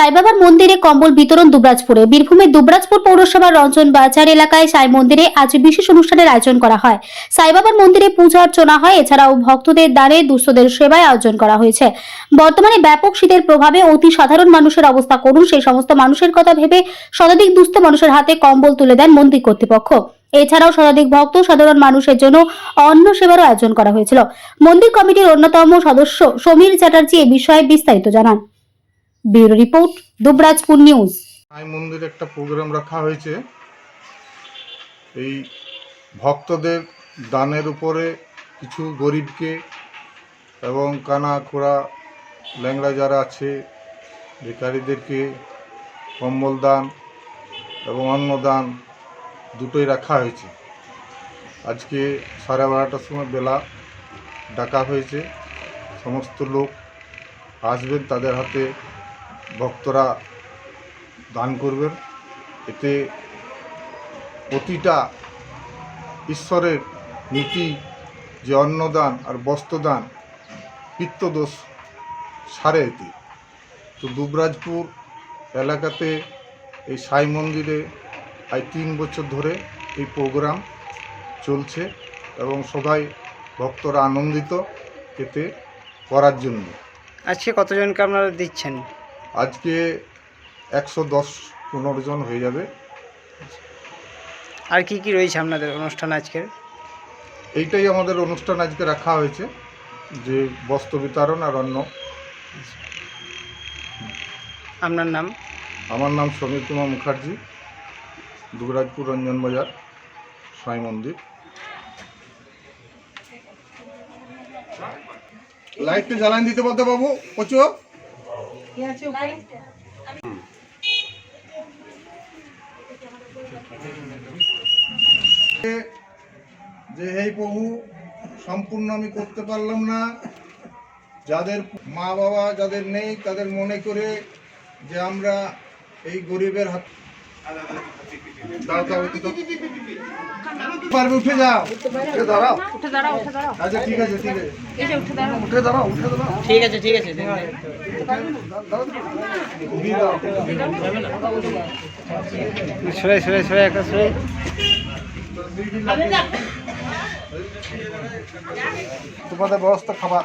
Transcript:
সাইবাবার মন্দিরে কম্বল বিতরণ দুবরাজপুরে। বীরভূমের দুবরাজপুর পৌরসভার রঞ্জন বাজার এলাকায় সাই মন্দিরে আজ বিশেষ অনুষ্ঠানের আয়োজন করা হয়। সাইবাবার মন্দিরে পূজা অর্চনা হয়। এছাড়াও ভক্তদের দানে দুস্থদের সেবায় আয়োজন করা হয়েছে। বর্তমানে ব্যাপক শীতের প্রভাবে অতি সাধারণ মানুষের অবস্থা। করুন, সেই সমস্ত মানুষের কথা ভেবে শতাধিক দুস্থ মানুষের হাতে কম্বল তুলে দেন মন্দির কর্তৃপক্ষ। এছাড়াও শতাধিক ভক্ত সাধারণ মানুষের জন্য অন্ন সেবারও আয়োজন করা হয়েছিল। মন্দির কমিটির অন্যতম সদস্য সমীর চ্যাটার্জি এ বিষয়ে বিস্তারিত জানান। Bureau report, Dubrajpur news. Sai মন্দিরে একটা প্রোগ্রাম রাখা হয়েছে। এই ভক্তদের দানের উপরে কিছু গরিবকে এবং কানা খোড়া ল্যাংড়া যারা আছে বেকারীদেরকে কম্বল দান এবং অন্নদান দুটোই রাখা হয়েছে। আজকে সাড়ে বারোটার সময় বেলা ডাকা হয়েছে। সমস্ত লোক আসবেন তাদের হাতে ভক্তরা দান করবেন। এতে প্রতিটা ঈশ্বরের নীতি, যে অন্নদান আর বস্ত্রদান, পিত্তদোষ সারে এতে। তো দুবরাজপুর এলাকাতে এই সাই মন্দিরে আজ তিন বছর ধরে এই প্রোগ্রাম চলছে এবং সবাই ভক্তরা আনন্দিত এতে করার জন্য। আজকে কতজনকে আপনারা দিচ্ছেন? আজকে একশো দশ পনেরো জন হয়ে যাবে। আর কি কি রয়েছে আপনাদের অনুষ্ঠান আজকের? এইটাই আমাদের অনুষ্ঠান আজকে রাখা হয়েছে যে বস্ত্র বিতরণ আর অন্য আপনার নাম? আমার নাম সমীর কুমার মুখার্জি দুবরাজপুর রঞ্জন বাজার সাই মন্দির। লাইটটা জ্বালান দিতে বলতে বাবু প্রচুর যে এই প্রভু সম্পূর্ণ আমি করতে পারলাম না। যাদের মা বাবা যাদের নেই, তাদের মনে করে যে আমরা এই গরিবের হাত দাও, দাও, উঠে দাও। পারবে উঠে যাও। উঠে দাঁড়াও। আচ্ছা ঠিক আছে ঠিক আছে। উঠে দাঁড়াও। উঠে দাঁড়াও ঠিক আছে ঠিক আছে দিয়ে দাও সরে সরে সরে একটা সরে তোমাদের ব্যবস্থা খাবার